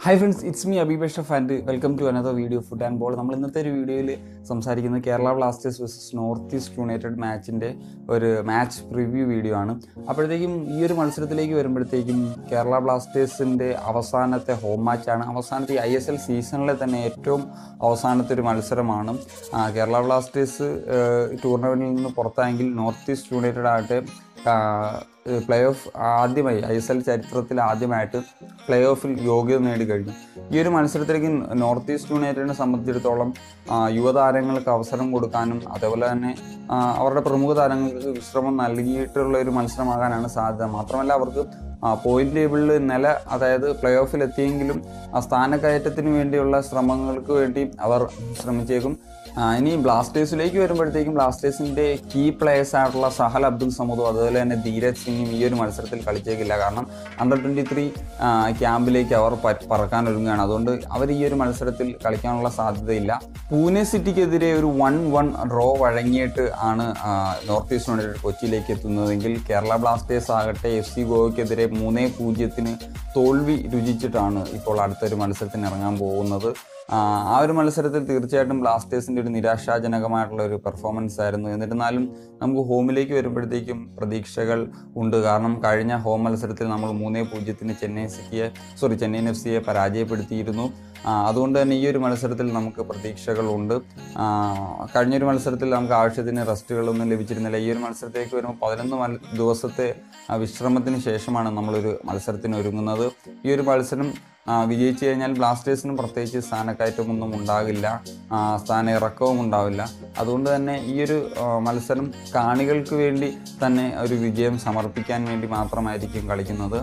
Hi friends it's me Abi of and welcome to another video food and ball നമ്മൾ ഇന്നത്തെ ഒരു വീഡിയോയിൽ സംസാരിക്കുന്നത് Kerala Blasters versus North East United മാച്ചിന്റെ ഒരു match preview video ആണ്. അപ്പോഴത്തേക്കും ഈ ഒരു മത്സരത്തിലേക്ക് വരുമ്പോഴത്തേക്കും കേരള ബ്ലാസ്റ്റേഴ്സിന്റെ അവസാനത്തെ ഹോം മാച്ചാണ് അവസാനത്തെ ഐ എസ് എൽ സീസണിലെ തന്നെ ഏറ്റവും അവസാനത്തെ ഒരു മത്സരമാണ്. കേരള ബ്ലാസ്റ്റേഴ്സ് ടൂർണമെന്റിൽ നിന്ന് പുറത്തായെങ്കിൽ നോർത്ത് ഈസ്റ്റ് യുണൈറ്റഡ് ആകട്ടെ പ്ലേ ഓഫ് ആദ്യമായി ഐ എസ് എൽ ചരിത്രത്തിൽ ആദ്യമായിട്ട് പ്ലേ ഓഫിൽ യോഗ്യത നേടിക്കഴിഞ്ഞു. ഈ ഒരു മത്സരത്തിലേക്ക് നോർത്ത് ഈസ്റ്റ് യുണൈറ്റഡിനെ സംബന്ധിച്ചിടത്തോളം യുവതാരങ്ങൾക്ക് അവസരം കൊടുക്കാനും അതേപോലെ തന്നെ അവരുടെ പ്രമുഖ താരങ്ങൾക്ക് വിശ്രമം നൽകിയിട്ടുള്ള ഒരു മത്സരമാകാനാണ് സാധ്യത. മാത്രമല്ല അവർക്ക് പോയിന്റ് ടേബിളിൽ നില അതായത് പ്ലേ ഓഫിൽ എത്തിയെങ്കിലും ആ സ്ഥാനക്കയറ്റത്തിന് വേണ്ടിയുള്ള ശ്രമങ്ങൾക്ക് വേണ്ടി അവർ ശ്രമിച്ചേക്കും. ഇനി ബ്ലാസ്റ്റേഴ്സിലേക്ക് വരുമ്പോഴത്തേക്കും ബ്ലാസ്റ്റേഴ്സിന്റെ കീ പ്ലേയേഴ്സ് ആയിട്ടുള്ള സഹൽ അബ്ദുൽ സമൂദും അതുപോലെ തന്നെ ധീരജ് സിംഗും ഈ ഒരു മത്സരത്തിൽ കളിച്ചേക്കില്ല. കാരണം അണ്ടർ ട്വന്റി ത്രീ ക്യാമ്പിലേക്ക് അവർ പറക്കാൻ ഒരുങ്ങുകയാണ്. അതുകൊണ്ട് അവർ ഈ ഒരു മത്സരത്തിൽ കളിക്കാനുള്ള സാധ്യതയില്ല. പൂനെ സിറ്റിക്കെതിരെ ഒരു വൺ വൺ ഡ്രോ വഴങ്ങിയിട്ട് ആണ് നോർത്ത് ഈസ്റ്റ് യുണൈറ്റഡ് കൊച്ചിയിലേക്ക് എത്തുന്നതെങ്കിൽ കേരള ബ്ലാസ്റ്റേഴ്സ് ആകട്ടെ എഫ് സി ഗോവയ്ക്കെതിരെ മൂന്നേ പൂജ്യത്തിന് തോൽവി രുചിച്ചിട്ടാണ് ഇപ്പോൾ അടുത്തൊരു മത്സരത്തിന് ഇറങ്ങാൻ പോകുന്നത്. ആ, ഒരു മത്സരത്തിൽ തീർച്ചയായിട്ടും ബ്ലാസ്റ്റേഴ്സിന്റെ ഒരു നിരാശാജനകമായിട്ടുള്ള ഒരു പെർഫോമൻസ് ആയിരുന്നു. എന്നിരുന്നാലും നമുക്ക് ഹോമിലേക്ക് വരുമ്പോഴത്തേക്കും പ്രതീക്ഷകൾ ഉണ്ട്. കാരണം കഴിഞ്ഞ ഹോം മത്സരത്തിൽ നമ്മൾ മൂന്നേ പൂജ്യത്തിന് ചെന്നൈ സിറ്റിയെ സോറി ചെന്നൈ എഫ് സിയെ പരാജയപ്പെടുത്തിയിരുന്നു. അതുകൊണ്ട് തന്നെ ഈ ഒരു മത്സരത്തിൽ നമുക്ക് പ്രതീക്ഷകളുണ്ട് കഴിഞ്ഞൊരു മത്സരത്തിൽ നമുക്ക് ആവശ്യത്തിന് റെസ്റ്റുകളൊന്നും ലഭിച്ചിരുന്നില്ല. ഈ ഒരു മത്സരത്തേക്ക് വരുമ്പോൾ പതിനൊന്ന് ദിവസത്തെ വിശ്രമത്തിന് ശേഷമാണ് നമ്മളൊരു മത്സരത്തിന് ഒരുങ്ങുന്നത്. ഈ ഒരു മത്സരം വിജയിച്ചു കഴിഞ്ഞാൽ ബ്ലാസ്റ്റേഴ്സിനും പ്രത്യേകിച്ച് സ്ഥാനക്കയറ്റമൊന്നും ഉണ്ടാകില്ല സ്ഥാന ഇറക്കവും ഉണ്ടാവില്ല. അതുകൊണ്ട് തന്നെ ഈ ഒരു മത്സരം കാണികൾക്ക് വേണ്ടി തന്നെ ഒരു വിജയം സമർപ്പിക്കാൻ വേണ്ടി മാത്രമായിരിക്കും കളിക്കുന്നത്.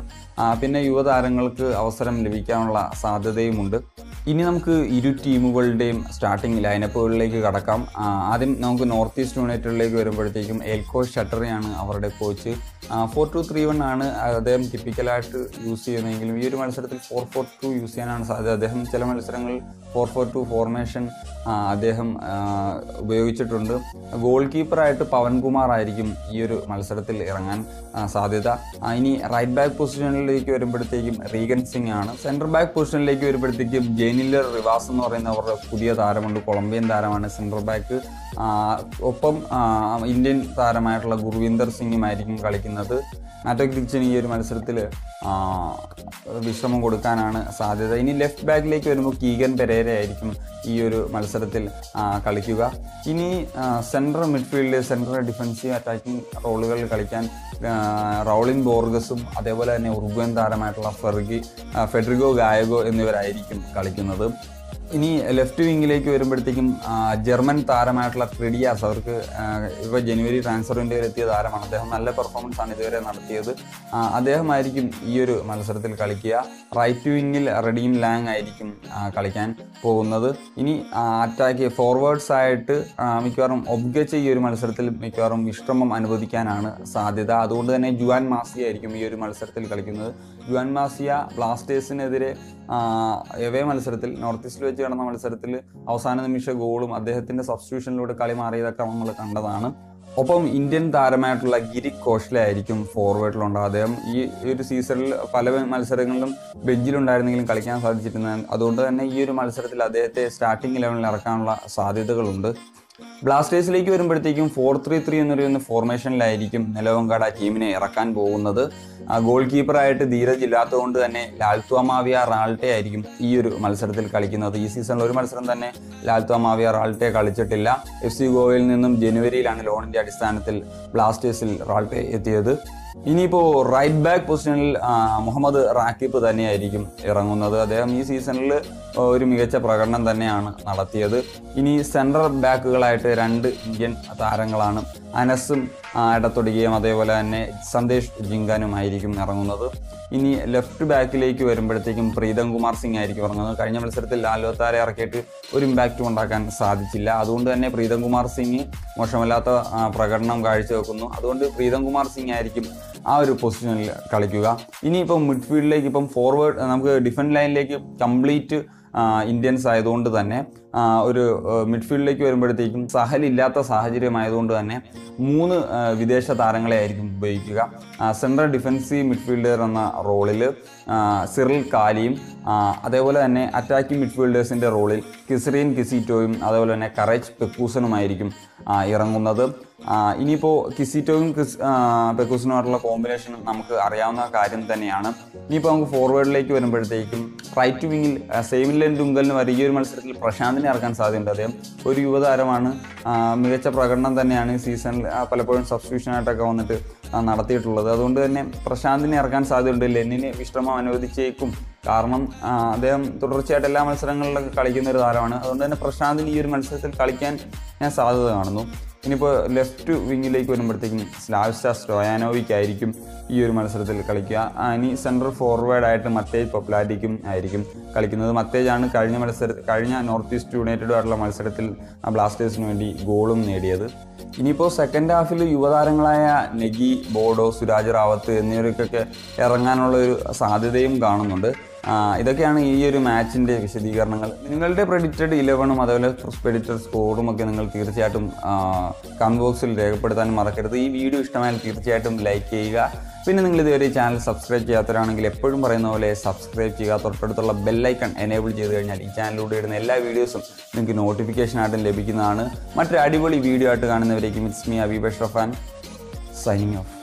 പിന്നെ യുവതാരങ്ങൾക്ക് അവസരം ലഭിക്കാനുള്ള സാധ്യതയുമുണ്ട്. ഇനി നമുക്ക് ഇരു ടീമുകളുടെയും സ്റ്റാർട്ടിംഗ് ലൈനപ്പുകളിലേക്ക് കടക്കാം. ആദ്യം നമുക്ക് നോർത്ത് ഈസ്റ്റ് യുണൈറ്റഡിലേക്ക് വരുമ്പോഴത്തേക്കും എൽക്കോ ഷട്ടറിയാണ് അവരുടെ coach four two three one ആണ് അദ്ദേഹം ടിപ്പിക്കലായിട്ട് യൂസ് ചെയ്യുന്നതെങ്കിലും ഈ ഒരു മത്സരത്തിൽ ഫോർ ഫോർ ടു യൂസ് ചെയ്യാനാണ് സാധ്യത. അദ്ദേഹം ചില മത്സരങ്ങളിൽ ഫോർ ഫോർ ടു ഫോർമേഷൻ അദ്ദേഹം ഉപയോഗിച്ചിട്ടുണ്ട്. ഗോൾ കീപ്പറായിട്ട് പവൻകുമാർ ആയിരിക്കും ഈ ഒരു മത്സരത്തിൽ ഇറങ്ങാൻ സാധ്യത. ഇനി റൈറ്റ് ബാക്ക് പൊസിഷനിലേക്ക് വരുമ്പോഴത്തേക്കും റീഗൻ സിംഗ് ആണ്. സെന്റർ ബാക്ക് പൊസിഷനിലേക്ക് വരുമ്പോഴത്തേക്കും ജെനിലർ റിവാസ് എന്ന് പറയുന്ന അവരുടെ പുതിയ താരമുണ്ട്. കൊളംബിയൻ താരമാണ് സെൻട്രൽ ബാക്ക്. ഒപ്പം ഇന്ത്യൻ താരമായിട്ടുള്ള ഗുർവിന്ദർ സിംഗുമായിരിക്കും കളിക്കുന്നത്. മാറ്റോക് ദിക്ചൻ ഈ ഒരു മത്സരത്തിൽ വിശ്രമം കൊടുക്കാനാണ് സാധ്യത. ഇനി ലെഫ്റ്റ് ബാക്കിലേക്ക് വരുമ്പോൾ കീഗൻ പെരേര ആയിരിക്കും ഈ ഒരു മത്സരത്തിൽ കളിക്കുക. ഇനി central midfield central defensive attacking റോളുകളിൽ കളിക്കാൻ റൗളിൻ ബോർഗസും അതേപോലെ തന്നെ ഉറുഗ്വൻ താരമായിട്ടുള്ള ഫെർഗി ഫെഡ്രിഗോ ഗായഗോ എന്നിവരായിരിക്കും കളിക്കുന്നത്. ഇനി ലെഫ്റ്റ് വിങ്ങിലേക്ക് വരുമ്പോഴത്തേക്കും ജർമ്മൻ താരമായിട്ടുള്ള ക്രിഡിയാസ് അവർക്ക് ഇപ്പോൾ ജനുവരി ട്രാൻസ്ഫർ വിൻഡോയിൽ എത്തിയ താരമാണ്. അദ്ദേഹം നല്ല പെർഫോമൻസ് ആണ് ഇതുവരെ നടത്തിയത്. അദ്ദേഹമായിരിക്കും ഈ ഒരു മത്സരത്തിൽ കളിക്കുക. റൈറ്റ് വിങ്ങിൽ റെഡീം ലാങ് ആയിരിക്കും കളിക്കാൻ പോകുന്നത്. ഇനി അറ്റാക്ക് ഫോർവേഡ്സ് ആയിട്ട് മിക്കവാറും ഒബ്ഗച്ച് ഈ ഒരു മത്സരത്തിൽ മിക്കവാറും വിശ്രമം അനുവദിക്കാനാണ് സാധ്യത. അതുകൊണ്ട് തന്നെ ജുവാൻ മാസിയ ആയിരിക്കും ഈ ഒരു മത്സരത്തിൽ കളിക്കുന്നത്. ജുവാൻ മാസിയ ബ്ലാസ്റ്റേഴ്സിനെതിരെ എവേ മത്സരത്തിൽ നോർത്ത് ഈസ്റ്റ് നടന്ന മത്സരത്തിൽ അവസാന നിമിഷ ഗോളും അദ്ദേഹത്തിന്റെ സബ്സ്റ്റിറ്റ്യൂഷനിലൂടെ കളി മാറിയതൊക്കെ നമ്മൾ കണ്ടതാണ്. ഒപ്പം ഇന്ത്യൻ താരമായിട്ടുള്ള ഗിരി കോഷ്ലെ ആയിരിക്കും ഫോർവേഡിലുണ്ടാവുക അദ്ദേഹം ഈ ഒരു സീസണിൽ പല മത്സരങ്ങളിലും ബെഞ്ചിലുണ്ടായിരുന്നെങ്കിലും കളിക്കാൻ സാധിച്ചിരുന്ന അതുകൊണ്ട് തന്നെ ഈ ഒരു മത്സരത്തിൽ അദ്ദേഹത്തെ സ്റ്റാർട്ടിംഗ് ലെവലിൽ ഇറക്കാനുള്ള സാധ്യതകളുണ്ട്. ബ്ലാസ്റ്റേഴ്സിലേക്ക് വരുമ്പോഴത്തേക്കും ഫോർ ത്രീ ത്രീ എന്നൊരു ഫോർമേഷനിലായിരിക്കും ഫോർമേഷനിലായിരിക്കും ആ ടീമിനെ ഇറക്കാൻ പോകുന്നത്. ഗോൾ കീപ്പറായിട്ട് ധീരജ് ഇല്ലാത്തതുകൊണ്ട് തന്നെ ലാൽത്വ മാവിയ റാൾട്ടെ ആയിരിക്കും ഈ ഒരു മത്സരത്തിൽ കളിക്കുന്നത്. ഈ സീസണിൽ ഒരു മത്സരം തന്നെ ലാൽത്വ മാവിയ റാൾട്ടെ കളിച്ചിട്ടില്ല. എഫ് സി ഗോവയിൽ നിന്നും ജനുവരിയിലാണ് ലോണിന്റെ അടിസ്ഥാനത്തിൽ ബ്ലാസ്റ്റേഴ്സിൽ റാൾട്ടെ എത്തിയത്. ഇനിയിപ്പോൾ റൈറ്റ് ബാക്ക് പൊസിഷനിൽ മുഹമ്മദ് റാക്കിബ് തന്നെയായിരിക്കും ഇറങ്ങുന്നത്. അദ്ദേഹം ഈ സീസണിൽ ഒരു മികച്ച പ്രകടനം തന്നെയാണ് നടത്തിയത്. ഇനി സെൻട്രൽ ബാക്കുകളായിട്ട് രണ്ട് ഇന്ത്യൻ താരങ്ങളാണ് അനസും ഇടത്തൊടുകയും അതേപോലെ തന്നെ സന്ദേശ് ജിങ്കാനുമായിരിക്കും ഇറങ്ങുന്നത്. ഇനി ലെഫ്റ്റ് ബാക്കിലേക്ക് വരുമ്പോഴത്തേക്കും പ്രീതം കുമാർ സിംഗ് ആയിരിക്കും ഇറങ്ങുന്നത്. കഴിഞ്ഞ മത്സരത്തിൽ ലാലോത്താരെ ഇറക്കിയിട്ട് ഒരു ഇമ്പാക്റ്റും ഉണ്ടാക്കാൻ സാധിച്ചില്ല. അതുകൊണ്ട് തന്നെ പ്രീതം കുമാർ സിംഗ് മോശമല്ലാത്ത പ്രകടനം കാഴ്ചവെക്കുന്നു. അതുകൊണ്ട് പ്രീതം കുമാർ സിംഗ് ആയിരിക്കും ആ ഒരു പൊസിഷനിൽ കളിക്കുക. ഇനിയിപ്പം മിഡ്ഫീൽഡിലേക്ക് ഇപ്പം ഫോർവേഡ് നമുക്ക് ഡിഫൻസ് ലൈനിലേക്ക് കംപ്ലീറ്റ് ഇന്ത്യൻസ് ആയതുകൊണ്ട് തന്നെ ഒരു മിഡ്ഫീൽഡിലേക്ക് വരുമ്പോഴത്തേക്കും സഹലില്ലാത്ത സാഹചര്യമായതുകൊണ്ട് തന്നെ മൂന്ന് വിദേശ താരങ്ങളെ ആയിരിക്കും ഉപയോഗിക്കുക. സെൻട്രൽ ഡിഫൻസീവ് മിഡ്ഫീൽഡർ എന്ന റോളിൽ സിറിൽ കാലിയും അതേപോലെ തന്നെ അറ്റാക്കിംഗ് മിഡ്ഫീൽഡേഴ്സിന്റെ റോളിൽ കിസ്രീൻ കിസിറ്റോയും അതേപോലെ തന്നെ കറേജ് പെക്കൂസനുമായിരിക്കും ഇറങ്ങുന്നത്. ഇനിയിപ്പോൾ കിസിറ്റോയും ക്രിസ് പെക്കൂസിനുമായിട്ടുള്ള കോമ്പിനേഷൻ നമുക്ക് അറിയാവുന്ന കാര്യം തന്നെയാണ്. ഇനിയിപ്പോൾ നമുക്ക് ഫോർവേഡിലേക്ക് വരുമ്പോഴത്തേക്കും റൈറ്റ് വിങ്ങിൽ സെയിമില്ലൻ ഡുങ്കലിന് വരെ ഈ ഒരു മത്സരത്തിൽ പ്രശാന്തിനെ ഇറക്കാൻ സാധ്യതയുണ്ട്. അദ്ദേഹം ഒരു യുവതാരമാണ്. മികച്ച പ്രകടനം തന്നെയാണ് ഈ സീസണിൽ പലപ്പോഴും സബ്സ്റ്റിറ്റ്യൂഷനായിട്ടൊക്കെ വന്നിട്ട് നടത്തിയിട്ടുള്ളത്. അതുകൊണ്ട് തന്നെ പ്രശാന്തിനെ ഇറക്കാൻ സാധ്യതയുണ്ട്. ലെന്നിനെ വിശ്രമം അനുവദിച്ചേക്കും. കാരണം അദ്ദേഹം തുടർച്ചയായിട്ട് എല്ലാ മത്സരങ്ങളിലൊക്കെ കളിക്കുന്ന ഒരു താരമാണ്. അതുകൊണ്ട് തന്നെ പ്രശാന്തിന് ഈ ഒരു മത്സരത്തിൽ കളിക്കാൻ ഞാൻ സാധ്യത കാണുന്നു. ഇനിയിപ്പോൾ ലെഫ്റ്റ് വിങ്ങിലേക്ക് വരുമ്പോഴത്തേക്കും സ്ലാവിസ്റ്റ സ്റ്റോയാനോവിക്ക് ആയിരിക്കും ഈ ഒരു മത്സരത്തിൽ കളിക്കുക. ഇനി സെൻട്രൽ ഫോർവേഡായിട്ട് മത്തേജ് പൊപ്ലാറ്റിക്കും ആയിരിക്കും കളിക്കുന്നത്. മത്തേജാണ് കഴിഞ്ഞ മത്സര കഴിഞ്ഞ നോർത്ത് ഈസ്റ്റ് യുണൈറ്റഡുമായിട്ടുള്ള മത്സരത്തിൽ ആ ബ്ലാസ്റ്റേഴ്സിന് വേണ്ടി ഗോളും നേടിയത്. ഇനിയിപ്പോൾ സെക്കൻഡ് ഹാഫിൽ യുവതാരങ്ങളായ നെഗി ബോഡോ സുരാജ് റാവത്ത് എന്നിവർക്കൊക്കെ ഇറങ്ങാനുള്ള ഒരു സാധ്യതയും കാണുന്നുണ്ട്. ഇതൊക്കെയാണ് ഈ ഒരു മാച്ചിന്റെ വിശദീകരണങ്ങൾ. നിങ്ങളുടെ പ്രെഡിക്റ്റഡ് ഇലവനും അതുപോലെ പ്രെഡിക്റ്റഡ് സ്കോറും ഒക്കെ നിങ്ങൾ തീർച്ചയായിട്ടും കമന്റ് ബോക്സിൽ രേഖപ്പെടുത്താൻ മറക്കരുത്. ഈ വീഡിയോ ഇഷ്ടമായാൽ തീർച്ചയായിട്ടും ലൈക്ക് ചെയ്യുക. പിന്നെ നിങ്ങൾ ഇതുവരെ ചാനൽ സബ്സ്ക്രൈബ് ചെയ്യാത്തവരാണെങ്കിൽ എപ്പോഴും പറയുന്ന പോലെ സബ്സ്ക്രൈബ് ചെയ്യുക. തൊട്ടടുത്തുള്ള ബെല്ലൈക്കൺ എനേബിൾ ചെയ്ത് കഴിഞ്ഞാൽ ഈ ചാനലിലൂടെ ഇടുന്ന എല്ലാ വീഡിയോസും നിങ്ങൾക്ക് നോട്ടിഫിക്കേഷൻ ആയിട്ടും ലഭിക്കുന്നതാണ്. മറ്റൊരു അടിപൊളി വീഡിയോ ആയിട്ട് കാണുന്നവരേക്കും it's me Habeeb Shafan signing off.